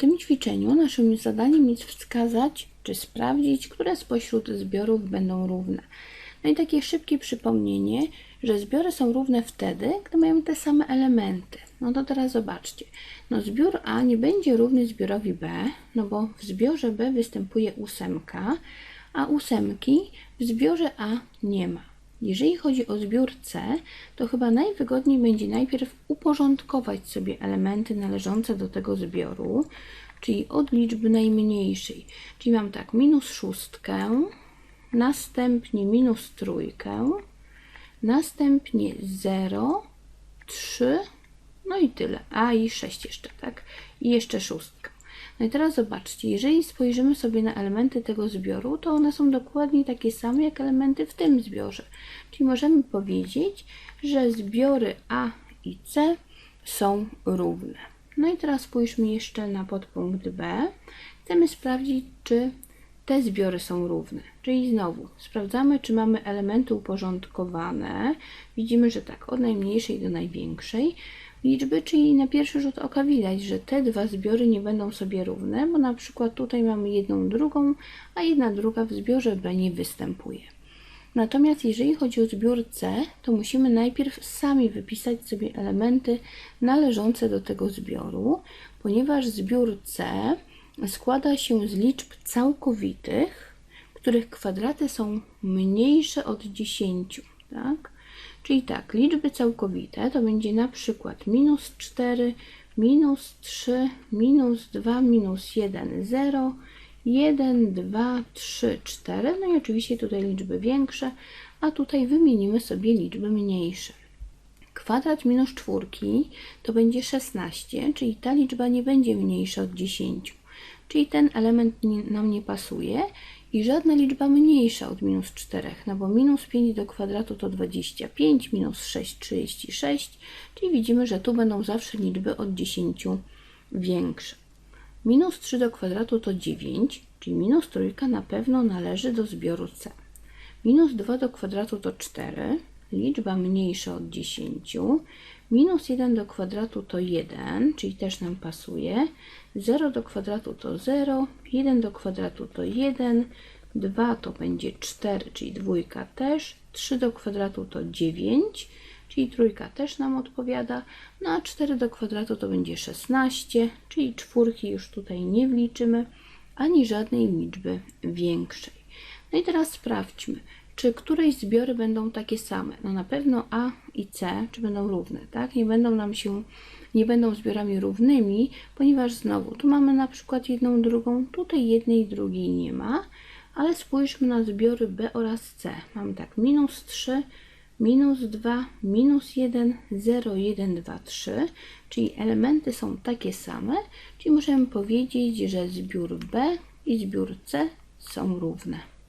tym ćwiczeniu naszym zadaniem jest wskazać czy sprawdzić, które spośród zbiorów będą równe. No i takie szybkie przypomnienie, że zbiory są równe wtedy, gdy mają te same elementy. No to teraz zobaczcie. No zbiór A nie będzie równy zbiorowi B, no bo w zbiorze B występuje ósemka, a ósemki w zbiorze A nie ma. Jeżeli chodzi o zbiór to chyba najwygodniej będzie najpierw uporządkować sobie elementy należące do tego zbioru, czyli od liczby najmniejszej. Czyli mam tak, minus szóstkę, następnie minus trójkę, następnie 0, 3, no i tyle. A i 6 jeszcze, tak? I jeszcze szóstka. No i teraz zobaczcie, jeżeli spojrzymy sobie na elementy tego zbioru, to one są dokładnie takie same jak elementy w tym zbiorze. Czyli możemy powiedzieć, że zbiory A i C są równe. No i teraz spójrzmy jeszcze na podpunkt B. Chcemy sprawdzić, czy te zbiory są równe. Czyli znowu sprawdzamy, czy mamy elementy uporządkowane. Widzimy, że tak, od najmniejszej do największej liczby, czyli na pierwszy rzut oka widać, że te dwa zbiory nie będą sobie równe, bo na przykład tutaj mamy jedną drugą, a jedna druga w zbiorze B nie występuje. Natomiast jeżeli chodzi o zbiór C, to musimy najpierw sami wypisać sobie elementy należące do tego zbioru, ponieważ zbiór C składa się z liczb całkowitych, których kwadraty są mniejsze od 10. Tak? Czyli tak, liczby całkowite to będzie na przykład minus 4, minus 3, minus 2, minus 1, 0, 1, 2, 3, 4. No i oczywiście tutaj liczby większe, a tutaj wymienimy sobie liczby mniejsze. Kwadrat minus czwórki to będzie 16, czyli ta liczba nie będzie mniejsza od 10. Czyli ten element nam nie pasuje i żadna liczba mniejsza od minus 4, no bo minus 5 do kwadratu to 25, minus 6 36, czyli widzimy, że tu będą zawsze liczby od 10 większe. Minus 3 do kwadratu to 9, czyli minus trójka na pewno należy do zbioru C. Minus 2 do kwadratu to 4, liczba mniejsza od 10. Minus 1 do kwadratu to 1, czyli też nam pasuje. 0 do kwadratu to 0, 1 do kwadratu to 1, 2 to będzie 4, czyli dwójka też, 3 do kwadratu to 9, czyli trójka też nam odpowiada, no a 4 do kwadratu to będzie 16, czyli czwórki już tutaj nie wliczymy, ani żadnej liczby większej. No i teraz sprawdźmy, czy któreś zbiory będą takie same. No na pewno A i C, czy będą równe, tak? Nie będą nam się, nie będą zbiorami równymi, ponieważ znowu, tu mamy na przykład jedną, drugą, tutaj jednej, drugiej nie ma, ale spójrzmy na zbiory B oraz C. Mamy tak, minus 3, minus 2, minus 1, 0, 1, 2, 3, czyli elementy są takie same, czyli możemy powiedzieć, że zbiór B i zbiór C są równe.